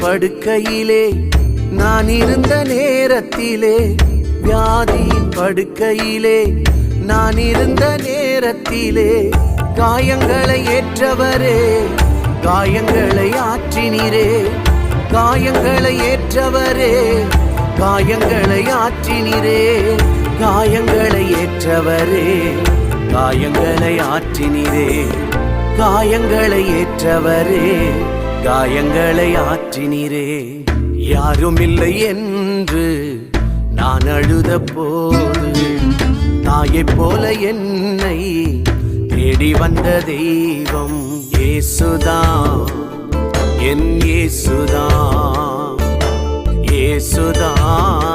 படுக்கையிலே நான் இருந்த நேரத்திலே வியாதியின் படுக்கையிலே நான் இருந்த நேரத்திலே காயங்களை ஏற்றவரே காயங்களை ஆற்றினீரே காயங்களை ஏற்றவரே காயங்களை ஆற்றினீரே காயங்களை ஏற்றவரே காயங்களை ஆற்றினீரே காயங்களை ஏற்றவரே. காயங்களை ஆற்றினீரே. யாரும் இல்லை என்று நான் அழுத போது தாயை போல என்னை தேடி வந்த தெய்வம் ஏசுதான். என் ஏசுதான். ஏசுதான்.